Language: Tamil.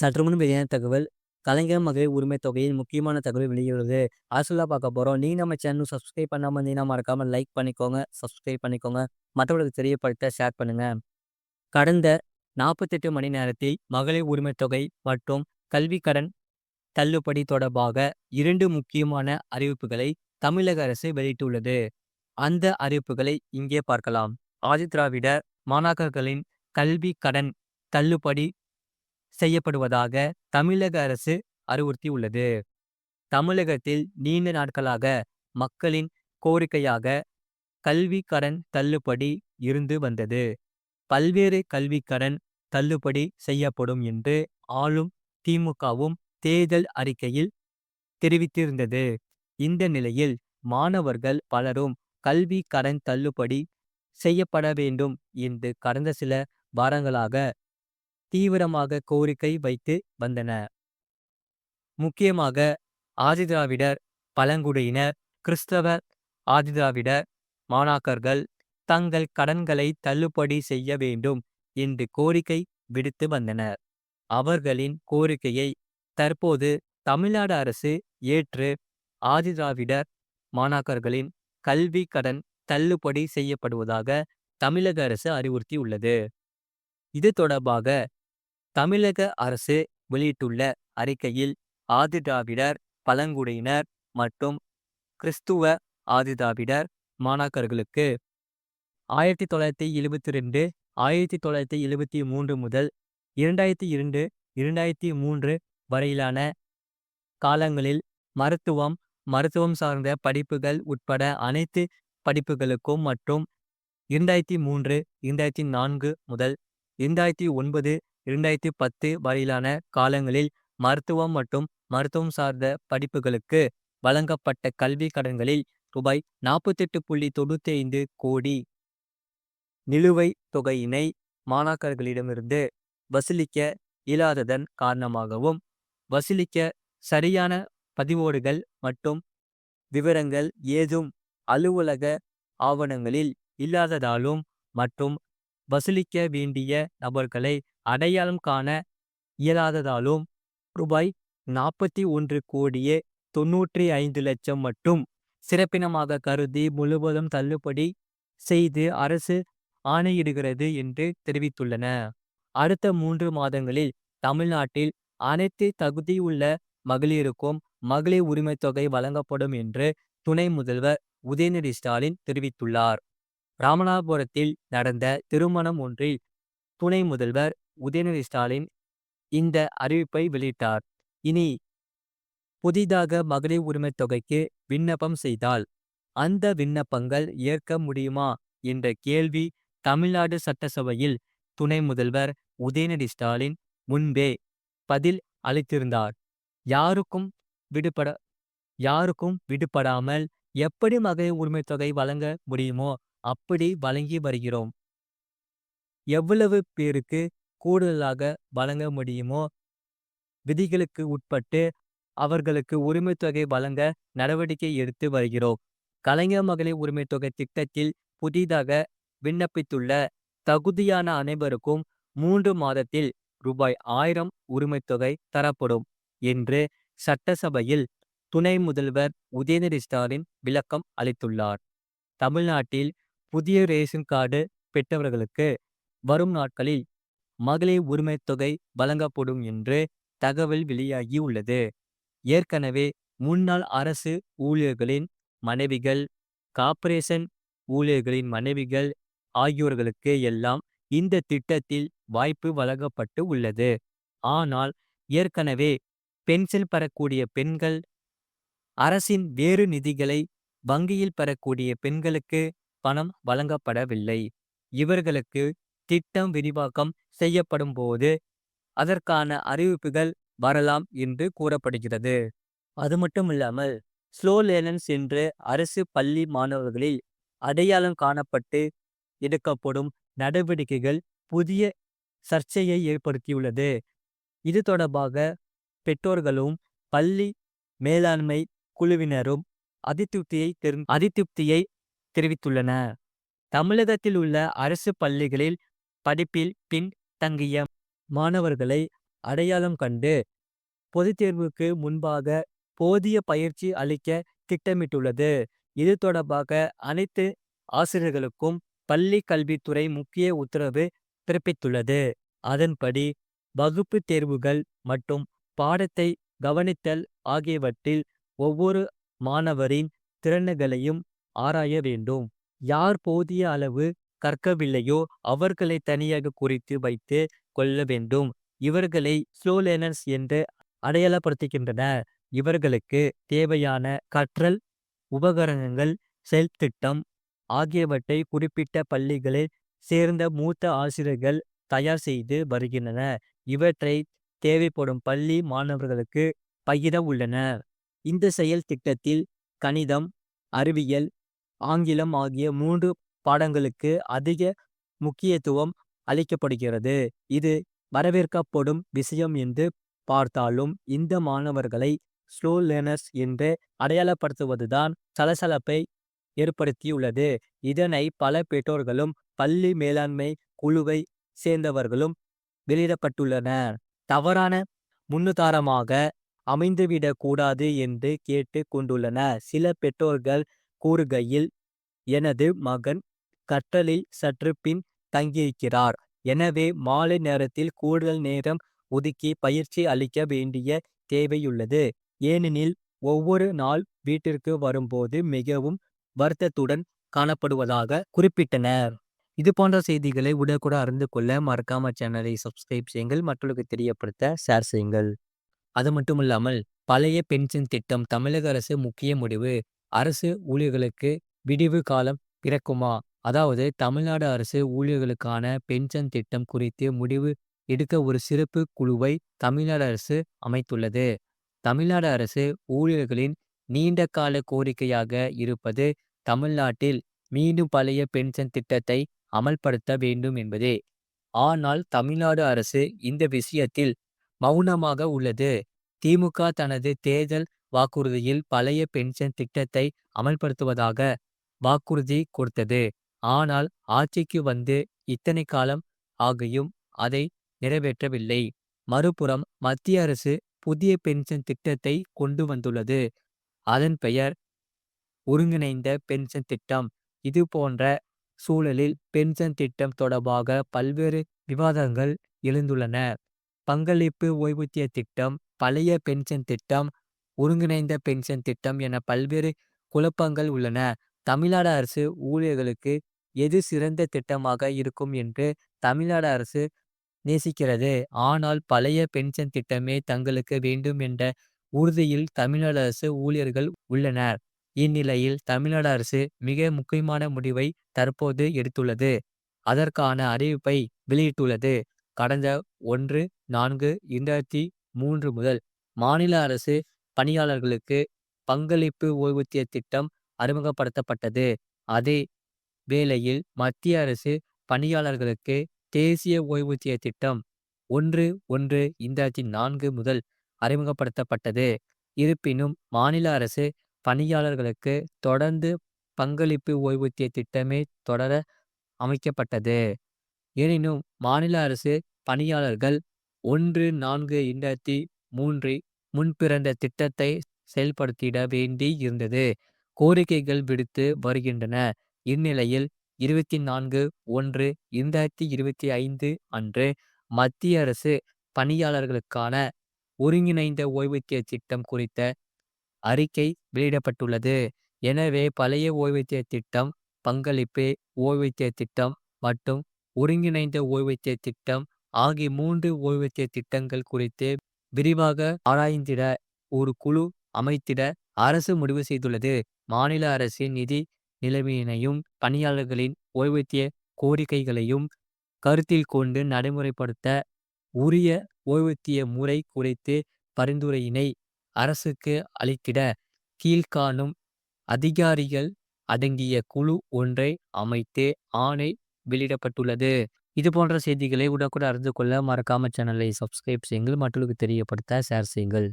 சற்றுமுன் வெளியான தகவல் கலைஞர் மகளிர் உரிமை தொகையின் முக்கியமான தகவல் வெளியுள்ளது அரசுலா பார்க்க போகிறோம் நீ நம்ம சேனல் சப்ஸ்கிரைப் பண்ணாமல் இருந்தீங்கன்னா மறக்காம லைக் பண்ணிக்கோங்க சப்ஸ்கிரைப் பண்ணிக்கோங்க. மற்றவர்களுக்கு தெரியப்படுத்த ஷேர் பண்ணுங்க. கடந்த நாற்பத்தெட்டு மணி நேரத்தில் மகளிர் உரிமை தொகை மற்றும் கல்வி கடன் தள்ளுபடி தொடர்பாக இரண்டு முக்கியமான அறிவிப்புகளை தமிழக அரசு வெளியிட்டுள்ளது. அந்த அறிவிப்புகளை இங்கே பார்க்கலாம். ஆதிதிராவிட மாணாக்கர்களின் கல்வி கடன் தள்ளுபடி செய்யப்படுவதாக தமிழக அரசு அறிவுறுத்தியுள்ளது. தமிழகத்தில் நீண்ட நாட்களாக மக்களின் கோரிக்கையாக கல்வி கடன் தள்ளுபடி இருந்து வந்தது. பல்வேறு கல்வி கடன் தள்ளுபடி செய்யப்படும் என்று ஆளும் திமுகவும் தேர்தல் அறிக்கையில் தெரிவித்திருந்தது. இந்த நிலையில் மாணவர்கள் பலரும் கல்வி கடன் தள்ளுபடி செய்யப்பட வேண்டும் என்று கடந்த சில வாரங்களாக தீவிரமாக கோரிக்கை வைத்து வந்தன. முக்கியமாக ஆதிதிராவிடர் பழங்குடியினர் கிறிஸ்தவ ஆதிதிராவிடர் மாணாக்கர்கள் தங்கள் கடன்களை தள்ளுபடி செய்ய வேண்டும் என்று கோரிக்கை விடுத்து வந்தனர். அவர்களின் கோரிக்கையை தற்போது தமிழ்நாடு அரசு ஏற்று ஆதிதிராவிடர் மாணாக்கர்களின் கல்வி கடன் தள்ளுபடி செய்யப்படுவதாக தமிழக அரசு அறிவுறுத்தியுள்ளது. இது தொடர்பாக தமிழக அரசு வெளியிட்டுள்ள அறிக்கையில் ஆதிதிராவிடர் பழங்குடியினர் மற்றும் கிறிஸ்துவ ஆதிதிராவிடர் மாணாக்கர்களுக்கு ஆயிரத்தி தொள்ளாயிரத்தி எழுபத்தி ரெண்டு ஆயிரத்தி தொள்ளாயிரத்தி எழுபத்தி மூன்று முதல் இரண்டாயிரத்தி இரண்டு இரண்டாயிரத்தி மூன்று வரையிலான காலங்களில் மருத்துவம் மருத்துவம் சார்ந்த படிப்புகள் உட்பட அனைத்து படிப்புகளுக்கும் மற்றும் இரண்டாயிரத்தி மூன்று இரண்டாயிரத்தி நான்கு முதல் இரண்டாயிரத்தி ஒன்பது இரண்டாயிரத்தி பத்து வரையிலான காலங்களில் மருத்துவம் மற்றும் மருத்துவம் சார்ந்த படிப்புகளுக்கு வழங்கப்பட்ட கல்வி கடன்களில் ரூபாய் நாற்பத்தெட்டு புள்ளி தொண்ணூற்றி ஐந்து கோடி. நிலுவைத் தொகையினை மாணாக்கர்களிடமிருந்து வசூலிக்க இயலாததன் காரணமாகவும் வசூலிக்க சரியான பதிவோடுகள் மற்றும் விவரங்கள் ஏதும் அலுவலக ஆவணங்களில் இல்லாததாலும் மற்றும் வசூலிக்க வேண்டிய நபர்களை அடையாளம் காண இயலாததாலும் ரூபாய் நாற்பத்தி ஒன்று கோடியே தொன்னூற்றி ஐந்து லட்சம் மட்டும் சிறப்பினமாக கருதி முழுவதும் தள்ளுபடி செய்து அரசு ஆணையிடுகிறது என்று தெரிவித்துள்ளன. அடுத்த மூன்று மாதங்களில் தமிழ்நாட்டில் அனைத்து தகுதியுள்ள மகளிருக்கும் மகளிர் உரிமைத் தொகை வழங்கப்படும் என்று துணை முதல்வர் உதயநிதி ஸ்டாலின் தெரிவித்துள்ளார். ராமநாதபுரத்தில் நடந்த திருமணம் ஒன்றில் துணை முதல்வர் உதயநிதி ஸ்டாலின் இந்த அறிவிப்பை வெளியிட்டார். இனி புதிதாக மகளிர் உரிமை தொகைக்கு விண்ணப்பம் செய்தால் அந்த விண்ணப்பங்கள் ஏற்க முடியுமா என்ற கேள்வி தமிழ்நாடு சட்டசபையில் துணை முதல்வர் உதயநிதி ஸ்டாலின் முன்பே பதில் அளித்திருந்தார். யாருக்கும் விடுபட யாருக்கும் விடுபடாமல் எப்படி மகளிர் உரிமை தொகை வழங்க முடியுமோ அப்படி வழங்கி வருகிறோம். எவ்வளவு பேருக்கு கூடுதலாக வழங்க முடியுமோ விதிகளுக்கு உட்பட்டு அவர்களுக்கு உரிமைத்தொகை வழங்க நடவடிக்கை எடுத்து வருகிறோம். கலைஞர் மகளிர் உரிமைத்தொகை திட்டத்தில் புதிதாக விண்ணப்பித்துள்ள தகுதியான அனைவருக்கும் மூன்று மாதத்தில் ரூபாய் ஆயிரம் உரிமைத்தொகை தரப்படும் என்று சட்டசபையில் துணை முதல்வர் உதயநிதி ஸ்டாலின் விளக்கம் அளித்துள்ளார். தமிழ்நாட்டில் புதிய ரேஷன் கார்டு பெற்றவர்களுக்கு வரும் நாட்களில் மகளிர் உரிமை தொகை வழங்கப்படும் என்று தகவல் வெளியாகி உள்ளது. ஏற்கனவே முன்னாள் அரசு ஊழியர்களின் மனைவிகள் கார்ப்பரேஷன் ஊழியர்களின் மனைவிகள் ஆகியோர்களுக்கு எல்லாம் இந்த திட்டத்தில் வாய்ப்பு வழங்கப்பட்டு உள்ளது. ஆனால் ஏற்கனவே பென்ஷன் பெறக்கூடிய பெண்கள் அரசின் வேறு நிதிகளை வங்கியில் பெறக்கூடிய பெண்களுக்கு பணம் வழங்கப்படவில்லை. இவர்களுக்கு திட்டம் விரிவாக்கம் செய்யப்படும் போது அதற்கான அறிவிப்புகள் வரலாம் என்று கூறப்படுகிறது. அது மட்டும் இல்லாமல் ஸ்லோ லேர்னர்ஸ் என்று அரசு பள்ளி மாணவர்களில் அடையாளம் காணப்பட்டு எடுக்கப்படும் நடவடிக்கைகள் புதிய சர்ச்சையை ஏற்படுத்தியுள்ளது. இது தொடர்பாக பெற்றோர்களும் பள்ளி மேலாண்மை குழுவினரும் அதிருப்தியை தெரி அதிருப்தியை தெரிவித்துள்ளன தமிழகத்தில் உள்ள அரசு பள்ளிகளில் படிப்பில் பின் தங்கிய மாணவர்களை அடையாளம் கண்டு பொதுத் தேர்வுக்கு முன்பாக போதிய பயிற்சி அளிக்க திட்டமிட்டுள்ளது. இது தொடர்பாக அனைத்து ஆசிரியர்களுக்கும் பள்ளி கல்வித்துறை முக்கிய உத்தரவு பிறப்பித்துள்ளது. அதன்படி வகுப்புத் தேர்வுகள் மற்றும் பாடத்தை கவனித்தல் ஆகியவற்றில் ஒவ்வொரு மாணவரின் திறன்களையும் ஆராய வேண்டும். யார் போதிய அளவு கற்கவில்லையோ அவர்களை தனியாக குறித்து வைத்து கொள்ள வேண்டும். இவர்களை ஸ்லோ என்று அடையாளப்படுத்துகின்றனர். இவர்களுக்கு தேவையான கற்றல் உபகரணங்கள் செயல்திட்டம் ஆகியவற்றை குறிப்பிட்ட பள்ளிகளில் சேர்ந்த மூத்த ஆசிரியர்கள் தயார் செய்து வருகின்றனர். இவற்றை தேவைப்படும் பள்ளி மாணவர்களுக்கு பகிர உள்ளனர். இந்த செயல் திட்டத்தில் கணிதம் அறிவியல் ஆங்கிலம் ஆகிய மூன்று பாடங்களுக்கு அதிக முக்கியத்துவம் அளிக்கப்படுகிறது. இது வரவேற்கப்படும் விஷயம் என்று பார்த்தாலும் இந்த மாணவர்களை ஸ்லோ லேர்னர்ஸ் என்று அடையாளப்படுத்துவதுதான் சலசலப்பை ஏற்படுத்தியுள்ளது. இதனை பல பெற்றோர்களும் பள்ளி மேலாண்மை குழுவை சேர்ந்தவர்களும் வெளியிடப்பட்டுள்ளனர். தவறான முன்னுதாரமாக அமைந்துவிடக்கூடாது என்று கேட்டு கொண்டுள்ளனர். சில பெற்றோர்கள் கூறுகையில் எனது மகன் கற்றலில் சற்று பின் தங்கியிருக்கிறார். எனவே மாலை நேரத்தில் கூடுதல் நேரம் ஒதுக்கி பயிற்சி அளிக்க வேண்டிய தேவையுள்ளது. ஏனெனில் ஒவ்வொரு நாள் வீட்டிற்கு வரும்போது மிகவும் வருத்தத்துடன் காணப்படுவதாக குறிப்பிட்டனர். இதுபோன்ற செய்திகளை உடனுக்குடன் அறிந்து கொள்ள மறக்காம சேனலை சப்ஸ்கிரைப் செய்யுங்கள். மற்றவர்களுக்கு தெரியப்படுத்த ஷேர் செய்யுங்கள். அது மட்டுமில்லாமல் பழைய பென்ஷன் திட்டம் தமிழக அரசு முக்கிய முடிவு. அரசு ஊழியர்களுக்கு விடிவு காலம் பிறக்குமா? அதாவது தமிழ்நாடு அரசு ஊழியர்களுக்கான பென்ஷன் திட்டம் குறித்து முடிவு எடுக்க ஒரு சிறப்பு குழுவை தமிழ்நாடு அரசு அமைத்துள்ளது. தமிழ்நாடு அரசு ஊழியர்களின் நீண்ட கால கோரிக்கையாக இருப்பது தமிழ்நாட்டில் மீண்டும் பழைய பென்ஷன் திட்டத்தை அமல்படுத்த வேண்டும் என்பதே. ஆனால் தமிழ்நாடு அரசு இந்த விஷயத்தில் மவுனமாக உள்ளது. திமுக தனது தேர்தல் வாக்குறுதியில் பழைய பென்ஷன் திட்டத்தை அமல்படுத்துவதாக வாக்குறுதி கொடுத்தது. ஆனால் ஆட்சிக்கு வந்து இத்தனை காலம் ஆகியும் அதை நிறைவேற்றவில்லை. மறுபுறம் மத்திய அரசு புதிய பென்ஷன் திட்டத்தை கொண்டு வந்துள்ளது. அதன் பெயர் ஒருங்கிணைந்த பென்ஷன் திட்டம். இது போன்ற சூழலில் பென்ஷன் திட்டம் தொடர்பாக பல்வேறு விவாதங்கள் எழுந்துள்ளன. பங்களிப்பு ஓய்வூதிய திட்டம் பழைய பென்ஷன் திட்டம் ஒருங்கிணைந்த பென்ஷன் திட்டம் என பல்வேறு குழப்பங்கள் உள்ளன. தமிழ்நாடு அரசு ஊழியர்களுக்கு எது சிறந்த திட்டமாக இருக்கும் என்று தமிழ்நாடு அரசு நேசிக்கிறது. ஆனால் பழைய பென்ஷன் திட்டமே தங்களுக்கு வேண்டும் என்ற உறுதியில் தமிழ்நாடு அரசு ஊழியர்கள் உள்ளனர். இந்நிலையில் தமிழ்நாடு அரசு மிக முக்கியமான முடிவை தற்போது எடுத்துள்ளது. அதற்கான அறிவிப்பை வெளியிட்டுள்ளது. கடந்த ஒன்று நான்கு.2003 மூன்று முதல் மாநில அரசு பணியாளர்களுக்கு பங்களிப்பு ஓய்வூதிய திட்டம் அறிமுகப்படுத்தப்பட்டது. அதே வேளையில் மத்திய அரசு பணியாளர்களுக்கு தேசிய ஓய்வூதிய திட்டம் ஒன்று.ஒன்று.2004 நான்கு முதல் அறிமுகப்படுத்தப்பட்டது. இருப்பினும் மாநில அரசு பணியாளர்களுக்கு தொடர்ந்து பங்களிப்பு ஓய்வூதிய திட்டமே தொடர அமைக்கப்பட்டது. எனினும் மாநில அரசு பணியாளர்கள் ஒன்று.நான்கு.2003 முன்பிறந்த திட்டத்தை செயல்படுத்திட வேண்டி இருந்தது. கோரிக்கைகள் விடுத்து வருகின்றன. இந்நிலையில் இருபத்தி நான்கு.ஒன்று.2025 அன்று மத்திய அரசு பணியாளர்களுக்கான ஒருங்கிணைந்த ஓய்வூதிய திட்டம் குறித்த அறிக்கை வெளியிடப்பட்டுள்ளது. எனவே பழைய ஓய்வூதிய திட்டம் பங்களிப்பு ஓய்வூதிய திட்டம் மற்றும் ஒருங்கிணைந்த ஓய்வூதிய திட்டம் ஆகிய மூன்று ஓய்வூதிய திட்டங்கள் குறித்து விரிவாக ஆராய்ந்திட ஒரு குழு அமைத்திட அரசு முடிவு செய்துள்ளது. மாநில அரசின் நிதி நிலைமையினையும் பணியாளர்களின் ஓய்வூதிய கோரிக்கைகளையும் கருத்தில் கொண்டு நடைமுறைப்படுத்த உரிய ஓய்வூதிய முறை குறித்து பரிந்துரையினை அரசுக்கு அளித்திட கீழ்க்காணும் அதிகாரிகள் அடங்கிய குழு ஒன்றை அமைத்து ஆணை வெளியிடப்பட்டுள்ளது. இது போன்ற செய்திகளை உடனுக்குடன் அறிந்து கொள்ள மறக்காம சேனலை சப்ஸ்கிரைப் செய்யுங்கள். மற்றவர்களுக்கு தெரியப்படுத்த ஷேர் செய்யுங்கள்.